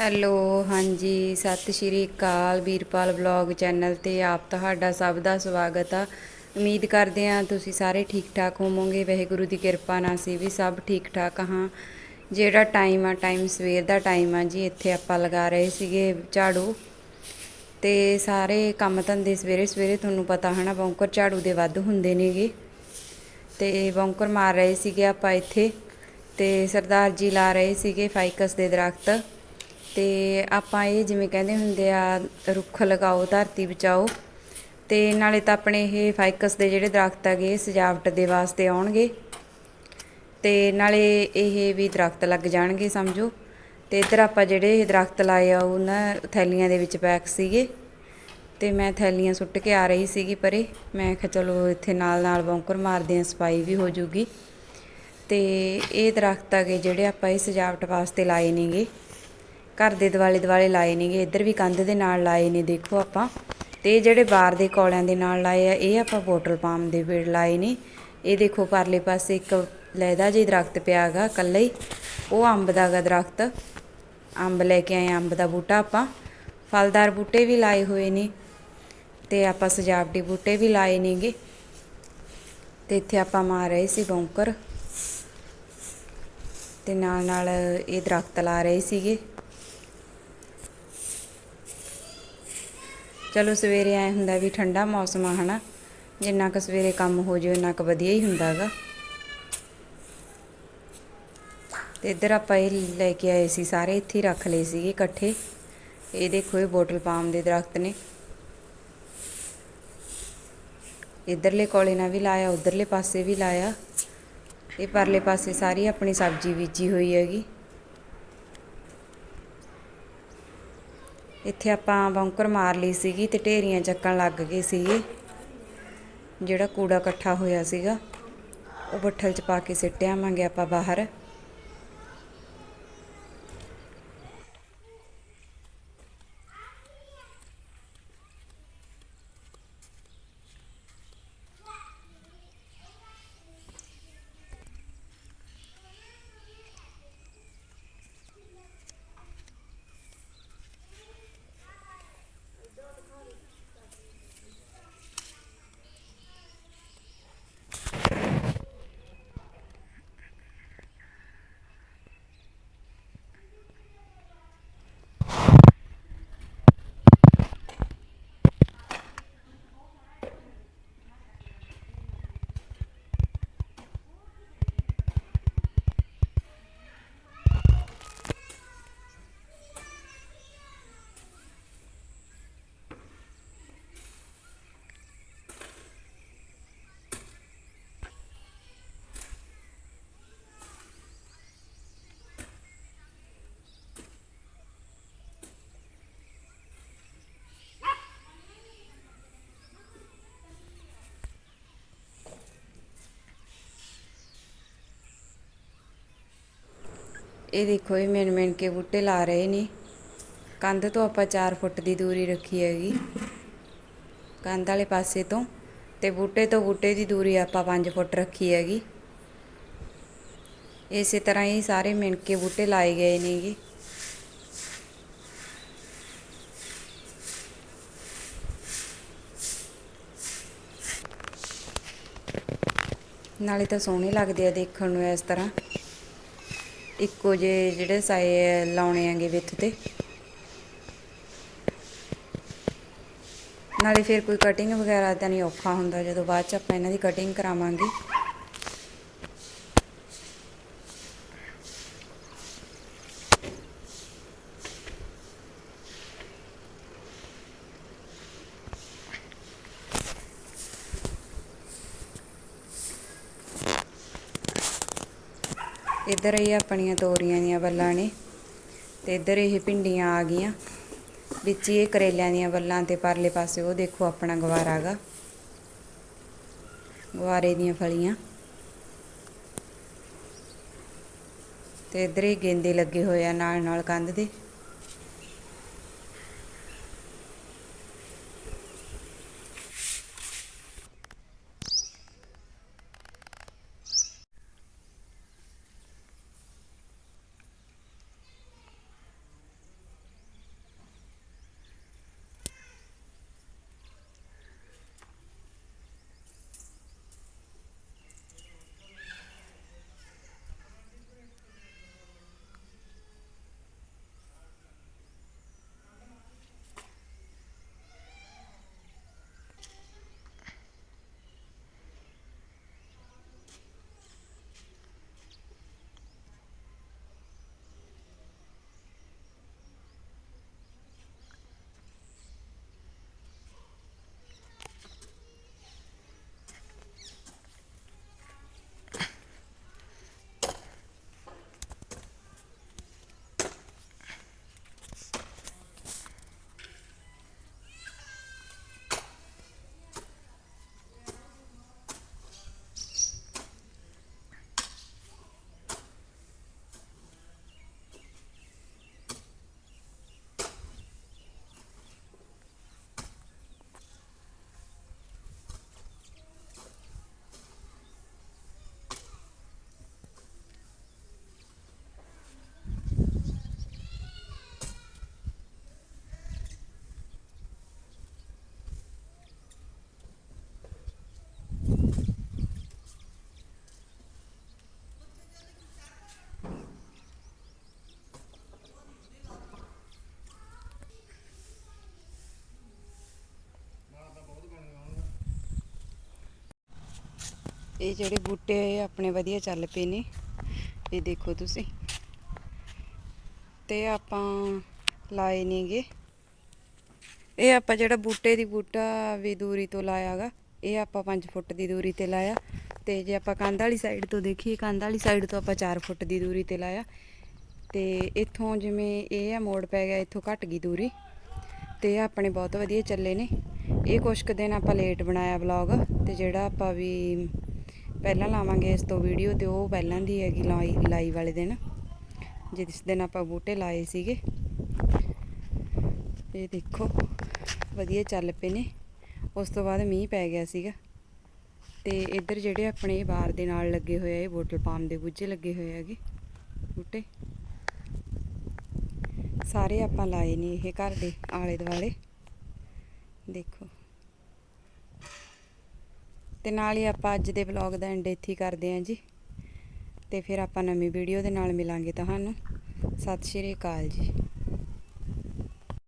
Hello, ਹਾਂਜੀ, ਸਤਿ ਸ਼੍ਰੀ ਅਕਾਲ ਵੀਰਪਾਲ ਵਲੌਗ ਚੈਨਲ ਤੇ ਆਪ ਤੁਹਾਡਾ ਸਭ ਦਾ ਸਵਾਗਤ ਆ। ਉਮੀਦ ਕਰਦੇ ਹਾਂ ਤੁਸੀਂ ਸਾਰੇ ਠੀਕ ਠਾਕ ਹੋਵੋਗੇ, ਵਾਹਿਗੁਰੂ ਦੀ ਕਿਰਪਾ ਨਾਲ ਅਸੀਂ ਵੀ ਸਭ ਠੀਕ ਠਾਕ ਹਾਂ। ਜਿਹੜਾ ਟਾਈਮ ਆ ਟਾਈਮ ਸਵੇਰ ਦਾ ਟਾਈਮ ਆ ਜੀ, ਇੱਥੇ ਆਪਾਂ ਲਗਾ ਰਹੇ ਸੀਗੇ ਝਾੜੂ। ਤੇ ਸਾਰੇ ਕੰਮ ਧੰਦੇ ਸਵੇਰੇ ਸਵੇਰੇ ਤੁਹਾਨੂੰ ਪਤਾ ਹਨਾ, ਬੌਂਕਰ ਝਾੜੂ ਦੇ ਵੱਧ ਹੁੰਦੇ ਨੇਗੇ। ਤੇ ਬੌਂਕਰ ਮਾਰ ਰਹੇ ਸੀਗੇ ਆਪਾਂ ਇੱਥੇ। ਤੇ ਸਰਦਾਰ ਜੀ ਲਾ ਰਹੇ ਸੀਗੇ ਫਾਈਕਸ ਦੇ ਦਰਖਤ। ਤੇ ਆਪਾਂ ਇਹ ਜਿਵੇਂ ਕਹਿੰਦੇ ਹੁੰਦੇ ਆ, ਰੁੱਖ ਲਗਾਓ, ਧਰਤੀ ਬਚਾਓ ਤੇ ਨਾਲੇ ਤਾਂ ਆਪਣੇ ਇਹ ਫਾਈਕਸ ਦੇ ਜਿਹੜੇ ਦਰਖਤ ਹੈਗੇ ਸਜਾਵਟ ਦੇ ਵਾਸਤੇ ਆਉਣਗੇ ਤੇ ਨਾਲੇ ਇਹ ਵੀ ਦਰਖਤ ਲੱਗ ਜਾਣਗੇ, ਸਮਝੋ। ਤੇ ਇੱਧਰ ਆਪਾਂ ਜਿਹੜੇ ਇਹ ਦਰਖਤ ਲਾਏ ਆ ਉਹਨਾਂ ਥੈਲੀਆਂ ਦੇ ਵਿੱਚ ਪੈਕ ਸੀਗੇ ਤੇ ਮੈਂ ਥੈਲੀਆਂ ਸੁੱਟ ਕੇ ਆ ਰਹੀ ਸੀਗੀ ਪਰੇ। ਮੈਂ ਕਿਹਾ ਚਲੋ ਇੱਥੇ ਨਾਲ ਨਾਲ ਬੌਂਕਰ ਮਾਰਦੇ ਆ ਸਫ਼ਾਈ ਵੀ ਹੋ ਜੂਗੀ। ਤੇ ਇਹ ਦਰਖਤ ਹੈਗੇ ਜਿਹੜੇ ਆਪਾਂ ਇਹ ਸਜਾਵਟ ਵਾਸਤੇ ਲਾਏ ਨੇਗੇ। ਘਰ ਦੇ ਦਿਵਾਲੇ ਦਿਵਾਲੇ ਲਾਏ ਨੇਗੇ, ਇੱਧਰ ਵੀ ਕੰਧ ਦੇ ਨਾਲ ਲਾਏ ਨੇ, ਦੇਖੋ ਆਪਾਂ। ਤੇ ਇਹ ਜਿਹੜੇ ਬਾਰ ਦੇ ਕੋਲਿਆਂ ਦੇ ਨਾਲ ਲਾਏ ਆ, ਇਹ ਆਪਾਂ ਬੋਟਲ ਪਾਮ ਦੇ ਪੇੜ ਲਾਏ ਨੇ। ਇਹ ਦੇਖੋ ਪਰਲੇ ਪਾਸੇ ਇੱਕ ਲੈਦਾ ਜਿਹਾ ਦਰਖਤ ਪਿਆਗਾ ਕੱਲਾ ਹੀ, ਉਹ ਅੰਬ ਦਾ ਗਾ ਦਰਖਤ। ਅੰਬ ਲੈ ਕੇ ਆਏ ਅੰਬ ਦਾ ਬੂਟਾ ਆਪਾਂ। ਫਲਦਾਰ ਬੂਟੇ ਵੀ ਲਾਏ ਹੋਏ ਨੇ ਤੇ ਆਪਾਂ ਸਜਾਵਟੀ ਬੂਟੇ ਵੀ ਲਾਏ ਨੇਗੇ। ਤੇ ਇੱਥੇ ਆਪਾਂ ਮਾਰ ਰਹੇ ਸੀ ਬੌਂਕਰ ਤੇ ਨਾਲ ਨਾਲ ਇਹ ਦਰਖਤ ਲਾ ਰਹੇ ਸੀਗੇ। ਚਲੋ ਸਵੇਰੇ ਐ ਹੁੰਦਾ ਵੀ ਠੰਡਾ ਮੌਸਮ ਆ, ਹਨਾ? ਜਿੰਨਾ ਕੁ ਸਵੇਰੇ ਕੰਮ ਹੋ ਜਾਵੇ ਉਨਾ ਕੁ ਵਧੀਆ ਹੀ ਹੁੰਦਾਗਾ ਤੇ ਇੱਧਰ ਆਪਾਂ ਇਹ ਲੈ ਕੇ ਆਏ ਸੀ, ਸਾਰੇ ਇੱਥੇ ਹੀ ਰੱਖ ਲਏ ਸੀਗੇ ਇਕੱਠੇ। ਇਹ ਦੇਖੋ, ਇਹ ਬੋਟਲ ਪਾਮ ਦੇ ਦਰਖਤ ਨੇ। ਇੱਧਰਲੇ ਕੋਲੇ ਨਾਲ ਵੀ ਲਾਇਆ, ਉਧਰਲੇ ਪਾਸੇ ਵੀ ਲਾਇਆ। ਇਹ ਪਰਲੇ ਪਾਸੇ ਸਾਰੀ ਆਪਣੀ ਸਬਜ਼ੀ ਬੀਜੀ ਹੋਈ ਹੈਗੀ। ਇੱਥੇ ਆਪਾਂ ਬੌਂਕਰ ਮਾਰ ਲਈ ਸੀਗੀ ਤੇ ਢੇਰੀਆਂ ਚੱਕਣ ਲੱਗ ਗਏ ਸੀਗੇ। ਜਿਹੜਾ ਕੂੜਾ ਇਕੱਠਾ ਹੋਇਆ ਸੀਗਾ, ਉਹ ਬੱਠਲ 'ਚ ਪਾ ਕੇ ਸਿੱਟਿਆਵਾਂਗੇ ਆਪਾਂ ਬਾਹਰ। ਇਹ ਦੇਖੋ ਇਹ ਮਿਣ ਮਿਣ ਕੇ ਬੂਟੇ ਲਾ ਰਹੇ ਨੇ। ਕੰਧ ਤੋਂ ਆਪਾਂ 4 ਫੁੱਟ ਦੀ ਦੂਰੀ ਰੱਖੀ ਹੈਗੀ। ਕੰਧ ਵਾਲੇ ਪਾਸੇ ਤੋਂ ਤੇ ਬੂਟੇ ਤੋਂ ਬੂਟੇ ਦੀ ਦੂਰੀ ਆਪਾਂ 5 ਫੁੱਟ ਰੱਖੀ ਹੈਗੀ। ਇਸੇ ਤਰ੍ਹਾਂ ਹੀ ਸਾਰੇ ਮਿਣ ਕੇ ਬੂਟੇ ਲਾਏ ਗਏ ਨੇਗੇ। ਨਾਲੇ ਤਾਂ ਸੋਹਣੇ ਲੱਗਦੇ ਆ ਦੇਖਣ ਨੂੰ ਇਸ ਤਰ੍ਹਾਂ। ਇੱਕੋ ਜੇ ਜਿਹੜੇ ਸਾਏ ਲਾਉਣੇ ਆਂਗੇ ਵਿੱਥ ਤੇ। ਨਾਲੇ ਫਿਰ ਕੋਈ ਕਟਿੰਗ ਵਗੈਰਾ ਤਾਂ ਨਹੀਂ ਔਖਾ ਹੁੰਦਾ, ਜਦੋਂ ਬਾਅਦ ਚ ਆਪਾਂ ਇਹਨਾਂ ਦੀ ਕਟਿੰਗ ਕਰਾਵਾਂਗੇ। ਇੱਧਰ ਇਹ ਆਪਣੀਆਂ ਤੋਰੀਆਂ ਦੀਆਂ ਬੱਲਾਂ ਨੇ ਤੇ ਇੱਧਰ ਇਹ ਭਿੰਡੀਆਂ ਆ ਗਈਆਂ। ਵਿੱਚ ਹੀ ਇਹ ਕਰੇਲਿਆਂ ਦੀਆਂ ਬੱਲਾਂ ਤੇ ਪਰਲੇ ਪਾਸੇ ਉਹ ਦੇਖੋ ਆਪਣਾ ਗਵਾਰਾ ਹੈਗਾ ਗਵਾਰੇ ਦੀਆਂ ਫਲੀਆਂ। ਤੇ ਇੱਧਰ ਹੀ ਗੇਂਦੇ ਲੱਗੇ ਹੋਏ ਆ ਨਾਲ ਨਾਲ ਕੰਧ ਦੇ। ਇਹ ਜਿਹੜੇ ਬੂਟੇ ਆਪਣੇ ਵਧੀਆ ਚੱਲ ਪਏ ਨੇ। ਇਹ ਦੇਖੋ ਤੁਸੀਂ। ਤੇ ਆਪਾਂ ਲਾਏ ਨੇਗੇ। ਇਹ ਆਪਾਂ ਜਿਹੜਾ ਬੂਟੇ ਦੀ ਬੂਟਾ ਵੀ ਦੂਰੀ ਤੋਂ ਲਾਇਆਗਾ, ਇਹ ਆਪਾਂ 5 ਫੁੱਟ ਦੀ ਦੂਰੀ ਤੇ ਲਾਇਆ। ਤੇ ਜੇ ਆਪਾਂ ਕੰਧ ਵਾਲੀ ਸਾਈਡ ਤੋਂ ਦੇਖੀਏ, ਕੰਧ ਵਾਲੀ ਸਾਈਡ ਤੋਂ ਆਪਾਂ 4 ਫੁੱਟ ਦੀ ਦੂਰੀ ਤੇ ਲਾਇਆ। ਤੇ ਇੱਥੋਂ ਜਿਵੇਂ ਇਹ ਆ, ਮੋੜ ਪੈ ਗਿਆ, ਇੱਥੋਂ ਘਟ ਗਈ ਦੂਰੀ। ਤੇ ਇਹ ਆਪਣੇ ਬਹੁਤ ਵਧੀਆ ਚੱਲੇ ਨੇ। ਇਹ ਕੁਛ ਕੁ ਦਿਨ ਆਪਾਂ ਲੇਟ ਬਣਾਇਆ ਵਲੌਗ ਤੇ ਜਿਹੜਾ ਆਪਾਂ ਵੀ ਪਹਿਲਾਂ ਲਾਵਾਂਗੇ ਇਸ ਤੋਂ ਵੀਡੀਓ ਤੇ ਉਹ ਪਹਿਲਾਂ ਦੀ ਹੈਗੀ ਲਾਈ ਲਾਈ ਵਾਲੇ ਦਿਨ। ਜਿਸ ਦਿਨ ਆਪਾਂ ਬੂਟੇ ਲਾਏ ਸੀਗੇ। ਇਹ ਦੇਖੋ, ਵਧੀਆ ਚੱਲ ਪਏ ਨੇ। ਉਸ ਤੋਂ ਬਾਅਦ ਮੀਂਹ ਪੈ ਗਿਆ ਸੀਗਾ। ਤੇ ਇੱਧਰ ਜਿਹੜੇ ਆਪਣੇ ਬਾਰ ਦੇ ਨਾਲ ਲੱਗੇ ਹੋਏ ਆ, ਇਹ ਬੋਟਲ ਪਾਮ ਦੇ ਗੁੱਜੇ ਲੱਗੇ ਹੋਏ ਹੈਗੇ ਬੂਟੇ। ਸਾਰੇ ਆਪਾਂ ਲਾਏ ਨੇ ਇਹ ਘਰ ਦੇ ਆਲੇ ਦੁਆਲੇ। ਦੇਖੋ। ਤੇ ਨਾਲ ਹੀ ਆਪਾਂ ਅੱਜ ਦੇ ਵਲੌਗ ਦਾ ਐਂਡ ਇੱਥੇ ਕਰਦੇ ਆਂ ਜੀ। ਤੇ ਫਿਰ ਆਪਾਂ ਨਵੀਂ ਵੀਡੀਓ ਦੇ ਨਾਲ ਮਿਲਾਂਗੇ ਤੁਹਾਨੂੰ। ਸਤਿ ਸ਼੍ਰੀ ਅਕਾਲ ਜੀ।